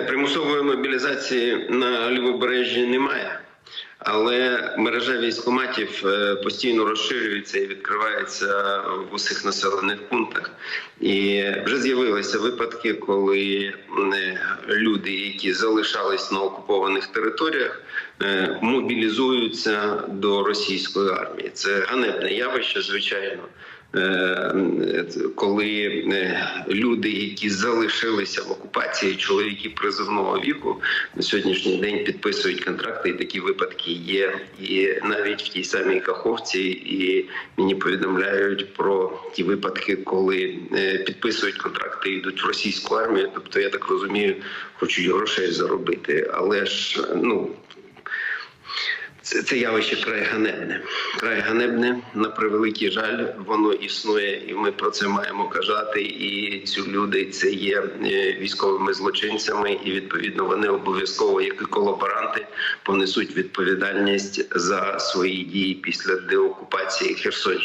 Примусової мобілізації на лівобережжі немає, але мережа військоматів е, постійно розширюється і відкривається в усіх населених пунктах. І вже з'явилися випадки, коли е, люди, які залишались на окупованих територіях, е, мобілізуються до російської армії. Це ганебне явище, звичайно. Е, коли е, люди, які залишилися в окупації, чоловіки призовного віку, на сьогоднішній день підписують контракти, і такі випадки є. І навіть в тій самій Каховці, і мені повідомляють про ті випадки, коли е, підписують контракти, йдуть в російську армію. Тобто, я так розумію, хочуть грошей заробити, але ж ну. Це, це явище край ганебне. Край ганебне, на превеликий жаль, воно існує, і ми про це маємо казати. І ці люди це є е, військовими злочинцями, і відповідно вони обов'язково, як і колаборанти, понесуть відповідальність за свої дії після деокупації Херсонщини.